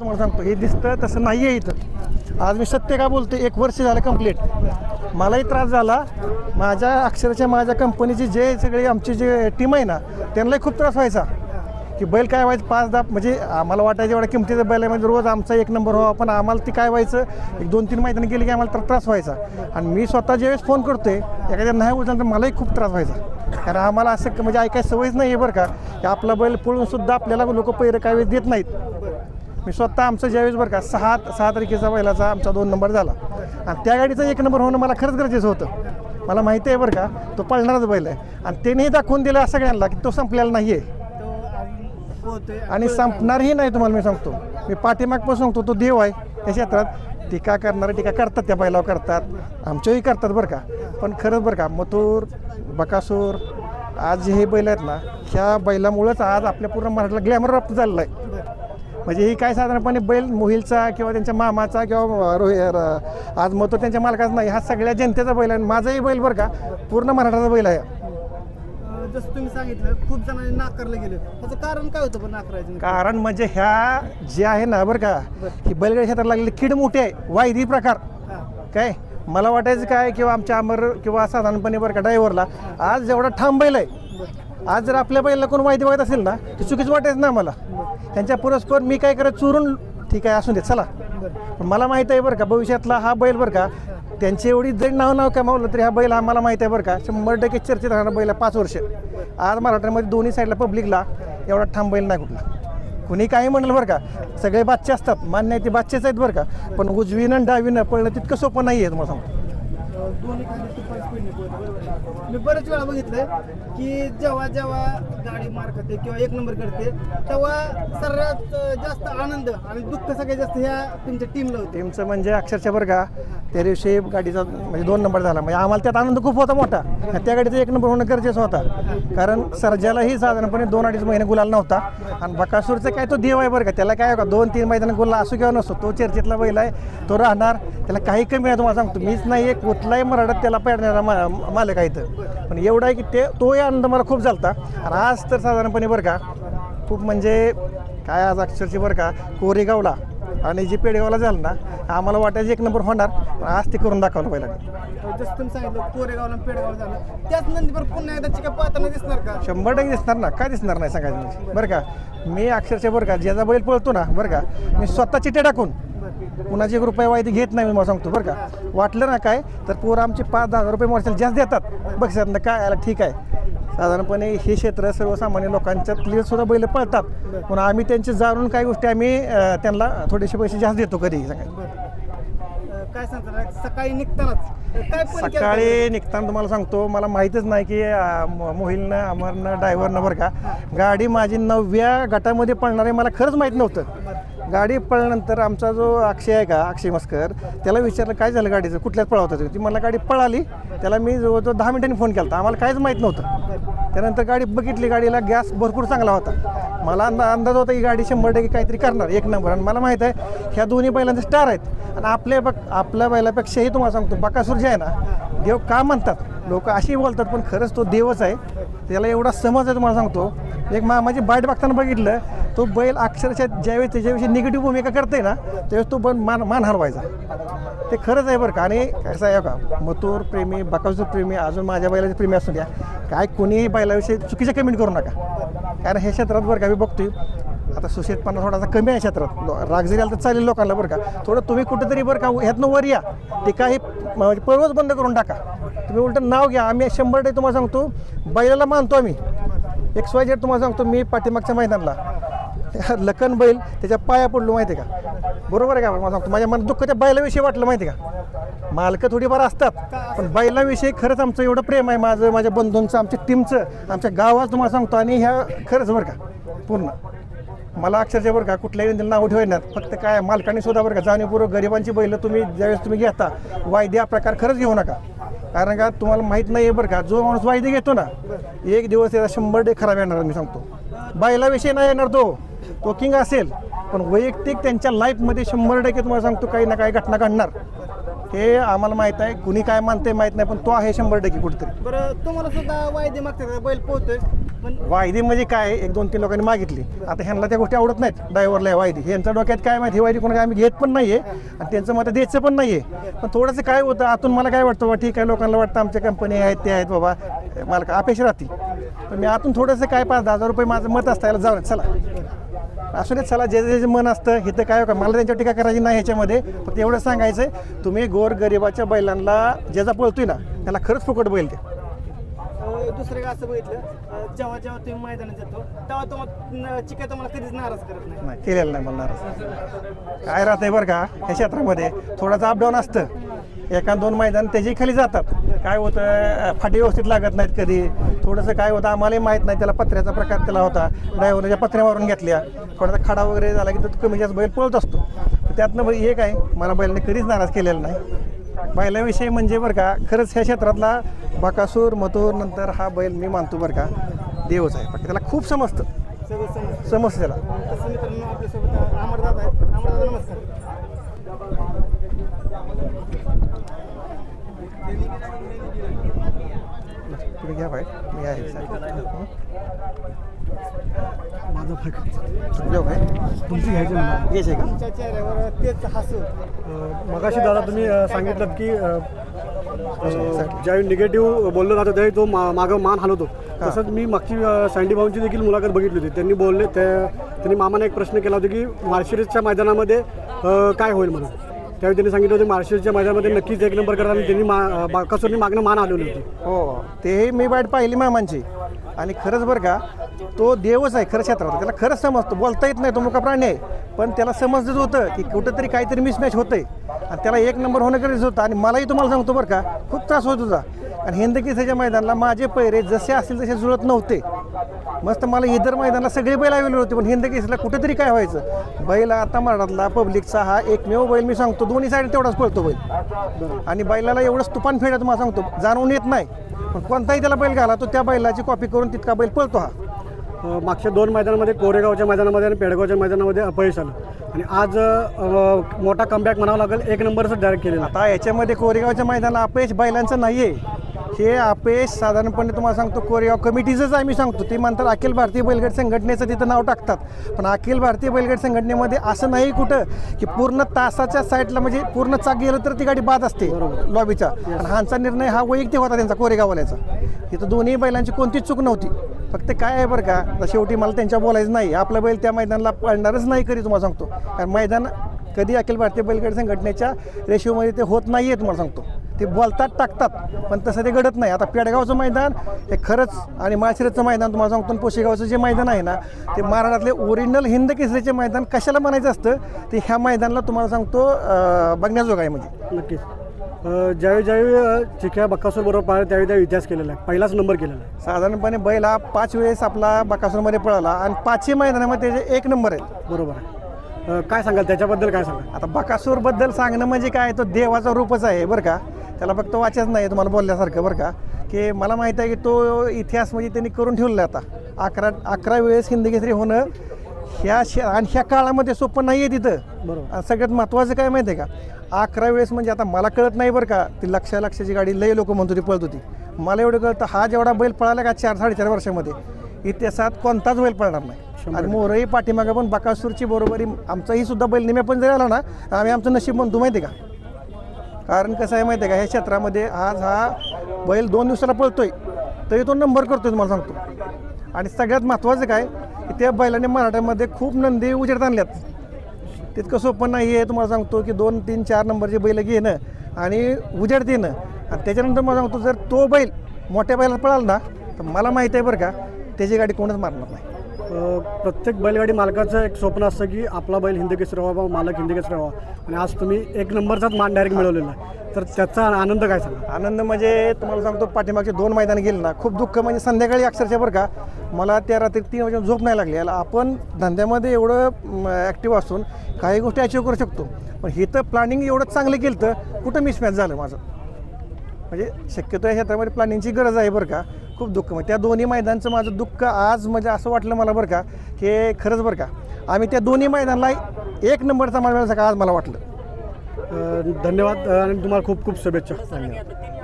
तुम्हाला सांगतो हे दिसतं तसं नाही आहे इथं. आज मी सत्य का बोलतो एक वर्ष झालं कंप्लीट मलाही त्रास झाला. माझ्या अक्षरशः माझ्या कंपनीची जे सगळी आमची जे टीम आहे ना त्यांनाही खूप त्रास व्हायचा. की बैल काय व्हायचं? पाच दहा म्हणजे आम्हाला वाटायचं एवढ्या किमतीचं बैल आहे म्हणजे रोज आमचा एक नंबर व्हावा पण आम्हाला ती काय व्हायचं? एक दोन तीन महिन्याने गेली की आम्हाला तर त्रास व्हायचा. आणि मी स्वतः ज्यावेळेस फोन करतोय एखाद्या नाही उचललं तर मलाही खूप त्रास व्हायचा. कारण आम्हाला असं क- म्हणजे ऐकायची सवयच नाही आहे बरं का. की आपला बैल पळून सुद्धा आपल्याला लोक पहिरं काय वेळेस देत नाहीत. मी स्वतः आमचं ज्यावेळेस बरं का सहा सहा तारखेचा बैलाचा आमचा दोन नंबर झाला. आणि त्या गाडीचा एक नंबर होणं मला खरंच गरजेचं होतं. मला माहिती आहे बरं का तो पळणारच बैल आहे. आणि त्यानेही दाखवून दिलं सगळ्यांना की तो संपलेला नाही आहे आणि संपणारही नाही तुम्हाला मी सांगतो. मी पाठीमागपासून सांगतो तो देव आहे त्या क्षेत्रात. टीका करणारे टीका करतात त्या बैलावर करतात. आमच्याही करतात बरं का. पण खरंच बरं का मथूर बकासूर आज जे हे बैल आहेत ना ह्या बैलामुळंच आज आपल्या पूर्ण मराठीला ग्लॅमर प्राप्त झालेलं आहे. म्हणजे ही काय साधारणपणे बैल मोहिलचा किंवा त्यांच्या मामाचा किंवा रोहि आज मथुर त्यांच्या मालकाचा नाही हा सगळ्या जनतेचा बैल आहे. माझाही बैल बरं का पूर्ण मराठाचा बैल आहे. जसं तुम्ही सांगितलं खूप जणांनी नाकारलं गेलं. त्याचं कारण काय होतं पण नाकारायचं कारण म्हणजे ह्या जे आहे ना बरं का ही बैलगाडी क्षेत्रात लागलेली कीड मोठी आहे वायदी प्रकार. काय? मला वाटायचं काय किंवा आमच्या अमर किंवा साधारणपणे बरं का ड्रायव्हरला आज जेवढा ठाम बैल आहे आज जर आपल्या बैलाला कोण वायदी बघत असेल ना ते चुकीचं वाटायचं ना मला त्यांच्या पुरस्कर मी काय करत चुरून ठीक आहे असून देत चला. पण मला माहीत आहे बरं का भविष्यातला हा बैल बरं का त्यांची एवढी जरी नाव नाव कमावलं तरी हा बैल आम्हाला माहीत आहे बरं का शंभर टक्के चर्चेत राहणार बैल पाच वर्ष. आज मराठ्यामध्ये दोन्ही साईडला पब्लिकला एवढा ठाम बैल नाही कुठला. कुणी काही म्हणलं बरं का सगळे बादचे असतात मान्य आहे ते बादचेच आहेत बरं का पण उजवीनं डावीनं पळणं तितकं सोपं नाही आहे तुम्हाला सांगतो. स्पीडने बरोबर मी बरेच वेळा बघितलंय की जेव्हा जेव्हा गाडी मार करते किंवा एक नंबर करते तेव्हा सर्वात जास्त आनंद आणि दुःख सगळ्यात जास्त ह्या तुमच्या टीमला होते. टीमचं म्हणजे अक्षरशः बरं का त्या दिवशी गाडीचा म्हणजे दोन नंबर झाला. म्हणजे आम्हाला त्यात आनंद खूप होता मोठा. त्या गाडीचा एक नंबर होणं गरजेचं होता. कारण सर्जालाही साधारणपणे दोन अडीच महिने गुलाल नव्हता. आणि बकासूरचं काय तो देव आहे बरं का त्याला काय का दोन तीन मैदान गुलाल असो किंवा नसतो तो चर्चेतला बैल आहे तो राहणार. त्याला काही कमी आहे तुम्हाला सांगतो. मीच नाही एक कुठलाही मराठात त्याला पेरणारा मा मालक आहे इथं पण एवढा आहे की ते तोही आनंद मला खूप झालता. आणि आज तर साधारणपणे बरं का खूप म्हणजे काय आज अक्षरशः बरं का कोरेगावला आणि जे पेडेगावला झालं ना आम्हाला वाटायचं एक नंबर होणार आज ते करून दाखवलं पहिला. अं, जसं तुम्ही सांगितलं कोरेगावला आणि पेडगाव झालं. त्याच नंतर पुन्हा एकदा चिका पाहताना दिसणार का? शंभर टक्के दिसणार ना. काय दिसणार नाही सांगायचं म्हणजे. बरं का मी अक्षरशः बरं का ज्याचा बैल पळतो ना बरं का मी स्वतः चिट्टे टाकून कुणाची एक रुपये वायदी घेत नाही मी मला सांगतो बरं का. वाटलं ना काय तर पोरं आमचे पाच दहा हजार रुपये वर्षाला जास्त देतात. बघतात ना काय याला ठीक आहे. साधारणपणे हे क्षेत्र सर्वसामान्य लोकांच्यातले सुद्धा बैल पळतात. पण आम्ही त्यांचे जाणून काही गोष्टी आम्ही अं, त्यांना थोडेसे पैसे जास्त देतो कधी. काय सांगतात सकाळी निघतानाच. अं, काय पण केलं सकाळी निघताना तुम्हाला सांगतो मला माहीतच नाही की अं, मो- मोहिलनं अमरनं ड्रायव्हरनं बरं का गाडी माझी नवव्या गटामध्ये पळणार आहे मला खरंच माहीत नव्हतं. गाडी पळल्यानंतर आमचा जो अक्षय आहे का अक्षय मस्कर त्याला विचारलं काय झालं गाडीचं? कुठल्याच पळवत होती ती मला गाडी पळाली. त्याला मी जवळजवळ दहा मिनिटांनी फोन केला आम्हाला काहीच माहीत नव्हतं. त्यानंतर गाडी बघितली गाडीला गॅस भरपूर चांगला होता. मला अंदा अंदाज होता की गाडी शंभर टक्के काहीतरी करणार एक नंबर. आणि मला माहीत आहे ह्या दोन्ही बैलांचे स्टार आहेत. आणि आपल्या बघ आपल्या बैलापेक्षाही तुम्हाला सांगतो बकासूर जे आहे ना देव का म्हणतात? लोक अशी बोलतात पण खरंच तो देवच आहे. त्याला एवढा समज आहे तुम्हाला सांगतो. एक मा माझी बाईट बघताना बघितलं तो बैल अक्षरशः ज्यावेळेस त्याच्याविषयी निगेटिव्ह भूमिका करते ना त्यावेळेस तो बैल मान मान हरवायचा. ते खरंच आहे बरं का. आणि कसं आहे का मथुर प्रेमी बकासूर प्रेमी अजून माझ्या बैलाचे प्रेमी असू द्या काय कोणीही बैलाविषयी चुकीचे कमेंट करू नका. कारण हे क्षेत्रात बरं का मी बघतोय आता सुशेतपणा थोडासा कमी आहे क्षेत्रात. राग जरी आला तर चालेल लोकांना बरं का. थोडं तुम्ही कुठेतरी बरं का ह्यातनं वर या. ते काही म्हणजे पर्वच बंद करून टाका. तुम्ही उलटं नाव घ्या. आम्ही शंभर टक्के तुम्हाला सांगतो बैलाला मानतो आम्ही. एक्स वाय जेड तुम्हाला सांगतो मी पाठीमागच्या मैदानाला. लखन बैल त्याच्या पाया पडलो माहिती आहे का? बरोबर आहे का? मला सांगतो माझ्या मनात दुःख त्या बैलाविषयी वाटलं माहिती आहे का? मालकं थोडीफार असतात पण बैलाविषयी खरंच आमचं एवढं प्रेम आहे माझं माझ्या बंधूंचं आमच्या टीमचं आमच्या गावात तुम्हाला सांगतो आणि ह्या खरंच बरं का पूर्ण. मला अक्षरशः बरं का कुठल्याही नाव ठेवणार फक्त काय मालकाने सुद्धा बरं का जाणीवपूर्वक गरिबांची बैलं तुम्ही ज्यावेळेस तुम्ही घेता वायदे हा प्रकार खरंच घेऊ नका. कारण का तुम्हाला माहीत नाही आहे बरं का जो माणूस वायदे घेतो ना एक दिवस त्याचा शंभर डे खराब येणार मी सांगतो. बैलाविषयी नाही येणार तो. तो किंग असेल. पण वैयक्तिक त्यांच्या लाईफमध्ये शंभर टक्के तुम्हाला सांगतो काही ना काही घटना घडणार. हे आम्हाला माहीत आहे. कुणी काय मानते माहीत नाही पण तो आहे शंभर टक्के कुठेतरी. बरं तुम्हाला सुद्धा वायदे मागतात बैल पोहतोय. पण वायदी म्हणजे काय? एक दोन तीन लोकांनी मागितली. आता ह्यांना त्या गोष्टी आवडत नाहीत. ड्रायव्हरला वायदी. ह्यांच्या डोक्यात काय माहिती? ही वायदी कोणा आम्ही घेत पण नाहीये. आणि त्यांचं मत द्यायचं पण नाहीये. पण थोडंसं काय होतं? आतून मला काय वाटतं? बाबा ठीक आहे लोकांना वाटतं आमच्या कंपनी आहेत ते आहेत बाबा. मला अपेक्षा राहतील. पण मी आतून थोडंसं काय पाच दहा हजार रुपये माझं मत असतं याला जाऊन चला. असू देत चला जे जे मन असतं इथं काय का मला त्यांच्यावर टीका करायची नाही ह्याच्यामध्ये. फक्त एवढं सांगायचं आहे तुम्ही गोर गरिबाच्या बैलांना ज्याचा पळतोय ना त्याला खरंच फुकट बैल अं, दुसरं असं बघितलं? जेव्हा जेव्हा तुम्ही मैदानात जातो तेव्हा तुम्हाला चिका तुम्हाला कधीच नाराज करत नाही. नाही केलेलं नाही मला नाराज. काय राहतंय बरं का ह्या क्षेत्रामध्ये थोडंसं अपडाऊन असतं. एका दोन मैदान त्याची खाली जातात. काय होतं फाटी व्यवस्थित लागत नाहीत कधी. थोडंसं काय होतं आम्हालाही माहीत नाही त्याला पत्र्याचा प्रकार त्याला होता. ड्रायव्हरच्या पत्र्या मारून घेतल्या थोडासा खडा वगैरे झाला की तो कमी जास्त बैल पळत असतो. तर त्यातनं बैल हे काय मला बैलाने कधीच नाराज केलेला नाही. बैलाविषयी म्हणजे बरं का खरंच ह्या क्षेत्रातला बकासूर मथुर नंतर हा बैल मी मानतो बरं का देवच आहे. बाकी त्याला खूप समजतं. समजतं त्याला. नमस्कार. तुम्ही घ्या बाहेर. मी आहे हं? माझा भाग. जेव काय तुमची घ्यायची मला घ्यायचे का? तुमच्या चेहऱ्यावर तेच हसू. अं, मगाशी दादा तुम्ही अं, सांगितलं की अं, अं, ज्यावेळी निगेटिव्ह बोललं जातं त्यावेळी तो मा मागं मान हलवतो. तसंच मी मागची अं, सँडी भाऊंची देखील मुलाखत बघितली होती. त्यांनी बोलले त्या त्यांनी मामाने एक प्रश्न केला होता की मार्शिरीजच्या मैदानामध्ये अं, काय होईल म्हणून? त्यावेळी त्यांनी सांगितलं होतं मार्शिरीजच्या मैदानामध्ये नक्कीच एक नंबर आणि त्यांनी मा बाकासूरनी मागणं मान हलवली होती. हो तेही मी वाईट पाहिली मामांची. आणि खरंच बरं का तो देवच आहे खरं क्षेत्रात. त्याला खरंच समजतो बोलता येत नाही तो मुका प्राणी आहे. पण त्याला समजत होतं की कुठंतरी काहीतरी मिसमॅच होतंय. आणि त्याला एक नंबर होणं गरजेचं होतं. आणि मलाही तुम्हाला सांगतो बरं का खूप त्रास होत होता. आणि हिंद केसरीच्या मैदानाला माझे पैरे जसे असतील तसे जुळत नव्हते. मस्त मला इतर मैदानाला सगळे बैल अवेलेबल होते पण हिंद केसरीला कुठेतरी काय व्हायचं? बैल आता मराठातला पब्लिकचा हा एकमेव बैल मी सांगतो. दोन्ही साईड तेवढाच पळतो बैल. आणि बैलाला एवढंच तुफान फेड्या तुम्हाला सांगतो. जाणवून येत नाही. पण कोणताही त्याला बैल घाला तो त्या बैलाची कॉपी करून तितका बैल पळतो हा. मागच्या दोन मैदानामध्ये कोरेगावच्या मैदानामध्ये आणि पेडगावच्या मैदानामध्ये अपयश आलं. आणि आज मोठा कमबॅक म्हणावं लागेल एक नंबरच डायरेक्ट केलेला. आता याच्यामध्ये कोरेगावच्या मैदानाला अपयश बैलांचं नाही आहे हे अपयश साधारणपणे तुम्हाला सांगतो कोरेगाव कमिटीचंच आहे मी सांगतो. ते म्हणतात अखिल भारतीय बैलगाडी संघटनेचं तिथं नाव टाकतात. पण अखिल भारतीय बैलगाडी संघटनेमध्ये असं नाही कुठं की पूर्ण तासाच्या साईडला म्हणजे पूर्ण चाक गेलं तर ती गाडी बाद असते लॉबीचा. आणि हांचा निर्णय हा वैयक्तिक होता त्यांचा कोरेगाववाल्याचा. इथं दोन्ही बैलांची कोणतीच चूक नव्हती. फक्त काय आहे बरं का आता शेवटी मला त्यांच्या बोलायचं नाही. आपला बैल त्या मैदानाला पळणारच नाही कधी तुम्हाला सांगतो. कारण मैदान कधी अखिल भारतीय बैलगाडी संघटनेच्या रेशिओमध्ये ते होत नाही आहे तुम्हाला सांगतो. ते बोलतात टाकतात. पण तसं ते घडत नाही. आता पेडगावचं मैदान हे खरंच आणि माळशिरसचं मैदान तुम्हाला सांगतो पोशेगावचं जे मैदान आहे ना ते महाराष्ट्रातले ओरिजिनल हिंद केसरीचे मैदान कशाला म्हणायचं असतं ते ह्या मैदानाला तुम्हाला सांगतो बघण्याजोग आहे म्हणजे. नक्कीच. ज्यावेळी ज्यावेळी बक्कासूर बरोबर पाहिलं त्यावेळी त्यावेळी इतिहास केलेला आहे. पहिलाच नंबर केलेला आहे. साधारणपणे बैल हा पाच वेळेस आपला बकासूरमध्ये पळाला आणि पाचही मैदानामध्ये त्याचे एक नंबर आहेत. बरोबर आहे. काय सांगाल? त्याच्याबद्दल काय सांगाल? आता बकासूरबद्दल सांगणं म्हणजे काय? तो देवाचा रूपच आहे बरं का? त्याला फक्त वाचच नाही तुम्हाला बोलल्यासारखं बरं का की मला माहीत आहे की तो इतिहास म्हणजे त्यांनी करून ठेवलेला आहे आता. अकरा अकरा वेळेस हिंदकेसरी होणं ह्या शे आणि ह्या काळामध्ये सोपं नाही आहे तिथं. बरोबर. सगळ्यात महत्त्वाचं काय माहिती आहे का? अकरा वेळेस म्हणजे आता मला कळत नाही बरं का ती लक्षा लक्षाची गाडी लई लोक म्हणत होती पळत होती. मला एवढं कळतं हा जेवढा बैल पळाला का चार साडेचार वर्षामध्ये इतिहासात कोणताच बैल पळणार नाही. आणि मोरही पाठीमागं पण बकासूरची बरोबरी आमचाही सुद्धा बैल निम्या पण जरी आला ना आम्ही आमचं नशीब म्हणतो माहिती आहे का? कारण कसं आहे माहिती आहे का? ह्या क्षेत्रामध्ये आज हा बैल दोन दिवसाला पळतोय तरी तो नंबर करतोय तुम्हाला सांगतो. आणि सगळ्यात महत्त्वाचं काय? की त्या बैलाने मराठ्यामध्ये खूप नंदी उजेडत आणल्यात. तितकं सोपं नाही आहे तुम्हाला सांगतो की दोन तीन चार नंबरचे बैल घेणं आणि उजेड देणं. आणि त्याच्यानंतर मला सांगतो जर तो बैल मोठ्या बैलात पळाला ना तर मला माहीत आहे बरं का त्याची गाडी कोणच मारणार नाही. प्रत्येक बैलगाडी मालकाचं एक स्वप्न असतं की आपला बैल हिंदकेसरी व्हावा मालक हिंदकेसरी व्हावा. आणि आज तुम्ही एक नंबरचाच मान डायरेक्ट मिळवलेला आहे. तर त्याचा आनंद काय सांगा? आनंद म्हणजे तुम्हाला सांगतो पाठीमागचे दोन मैदान गेले ना खूप दुःख म्हणजे संध्याकाळी अक्षरशः बरं का मला त्या रात्री तीन वाजून झोप नाही लागली. याला आपण धंद्यामध्ये एवढं ॲक्टिव्ह असून काही गोष्टी अचीव करू शकतो. पण हे तर प्लॅनिंग एवढं चांगलं केलं तर कुठं मिसमॅच झालं माझं? म्हणजे शक्यतो या क्षेत्रामध्ये प्लॅनिंगची गरज आहे बरं का. खूप दुःख म्हणजे त्या दोन्ही मैदानचं माझं दुःख आज म्हणजे असं वाटलं मला बरं का की खरंच बरं का. आम्ही त्या दोन्ही मैदानाला एक नंबरचा का आज मला वाटलं. धन्यवाद आणि तुम्हाला खूप खूप शुभेच्छा. धन्यवाद.